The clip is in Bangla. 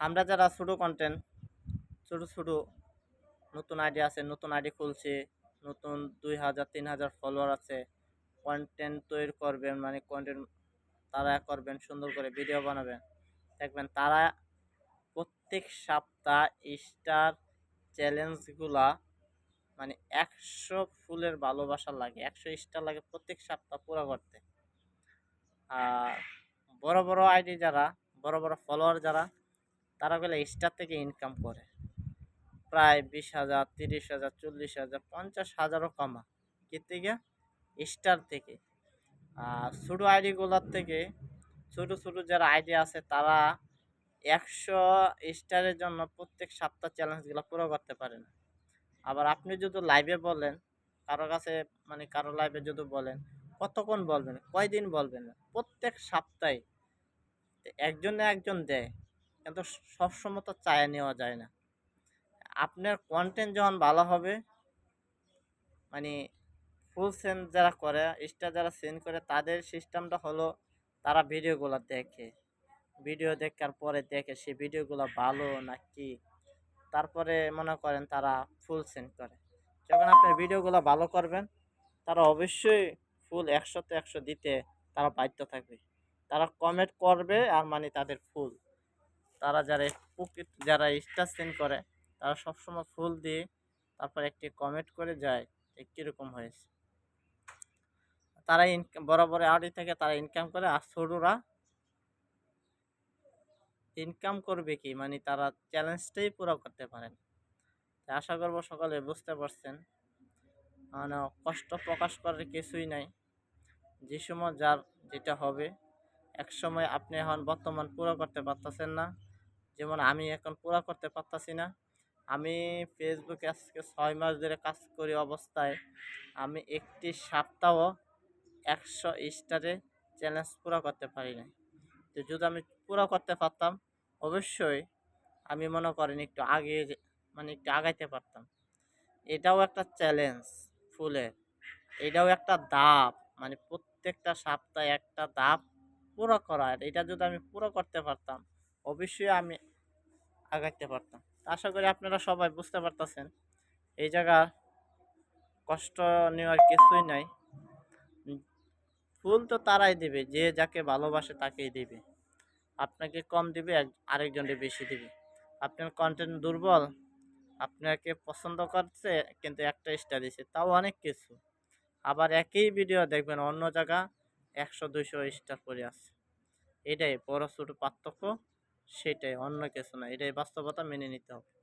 আমরা যারা ছোটো কন্টেন্ট ছোটো ছোটো নতুন আইডি আছে, নতুন আইডি খুলছে, নতুন দুই হাজার, তিন হাজার ফলোয়ার আছে কন্টেন্ট তৈরি করবেন মানে কন্টেন্ট তারা করবেন, সুন্দর করে ভিডিও বানাবেন। দেখবেন তারা প্রত্যেক সপ্তাহ স্টার চ্যালেঞ্জগুলা মানে একশো ফুলের ভালোবাসা লাগে, একশো স্টার লাগে প্রত্যেক সপ্তাহ পুরো করতে। আর বড় বড় আইডি যারা, বড় বড় ফলোয়ার যারা তারা গেলে স্টার থেকে ইনকাম করে। প্রায় বিশ হাজার, তিরিশ হাজার, চল্লিশ হাজার, পঞ্চাশ হাজারও কমা কি থেকে স্টার থেকে আর ছোটো আইডিগুলোর থেকে ছোটো ছোটো যারা আইডি আছে তারা একশো স্টারের জন্য প্রত্যেক সপ্তাহ চ্যালেঞ্জগুলো পুরো করতে পারে না। আবার আপনি যদি লাইভে বলেন, কারও কাছে মানে কারও লাইভে যদি বলেন, কতক্ষণ বলবেন, কয়দিন বলবেন প্রত্যেক সপ্তাহে একজন না একজন দেয়। কিন্তু সবসময় তো চায় নেওয়া যায় না। আপনার কন্টেন্ট যখন ভালো হবে মানে ফুল সেন্ড যারা করে স্টার যারা সেন্ড করে, তাদের সিস্টেমটা হলো তারা ভিডিওগুলো দেখে। ভিডিও দেখার পরে দেখে সে ভিডিওগুলো ভালো না নাকি? তারপরে মনে করেন তারা ফুল সেন্ড করে। যখন আপনি ভিডিওগুলো ভালো করবেন, তারা অবশ্যই ফুল একশোতে একশো দিতে তারা বাধ্য থাকবে। তারা কমেন্ট করবে আর মানে তাদের ফুল তারা যারা প্রকৃত যারা স্টার সেন্ড করে, তারা সবসময় ফুল দিয়ে তারপর একটি কমেন্ট করে যায় যে কীরকম হয়েছে। তারা ইনকাম বড় আড়ি থেকে তারা ইনকাম করে আর ছোটরা ইনকাম করবে কি? মানে তারা চ্যালেঞ্জটাই পুরো করতে পারেন। আশা করব সকলে বুঝতে পারছেন। মানে কষ্ট প্রকাশ করার কিছুই নাই। যে সময় যার যেটা হবে, এক সময় আপনি এখন বর্তমান পুরো করতে পারতেছেন না। যেমন আমি এখন পুরো করতে পারতাছি না। আমি ফেসবুকে আজকে ছয় মাস ধরে কাজ করি অবস্থায়। আমি একটি সপ্তাহ একশো স্টারে চ্যালেঞ্জ পুরো করতে পারি নাই। তো যদি আমি পুরো করতে পারতাম, অবশ্যই আমি মনে করেন একটু আগে মানে একটু আগাইতে পারতাম। এটাও একটা চ্যালেঞ্জ ফুলের এটাও একটা ধাপ মানে প্রত্যেকটা সপ্তাহে একটা ধাপ পুরো করা। এটা যদি আমি পুরো করতে পারতাম অবশ্যই আমি আগাইতে পারতাম। আশা করি আপনারা সবাই বুঝতে পারতেছেন। এই জায়গার কষ্ট নেওয়ার কিছুই নাই। ফুল তো তারাই দিবে, যে যাকে ভালোবাসে তাকেই দেবে। আপনাকে কম দিবে আরেকজনকে বেশি দিবে। আপনার কন্টেন্ট দুর্বল, আপনাকে পছন্দ করছে, কিন্তু একটা স্টার দিছে, তাও অনেক কিছু। আবার একই ভিডিও দেখবেন, অন্য জায়গা একশো, দুইশো স্টার করে আছে। এটাই বড় ছোটো পার্থক্য। সেটাই অন্য কিছু না। এটাই বাস্তবতা মেনে নিতে হবে।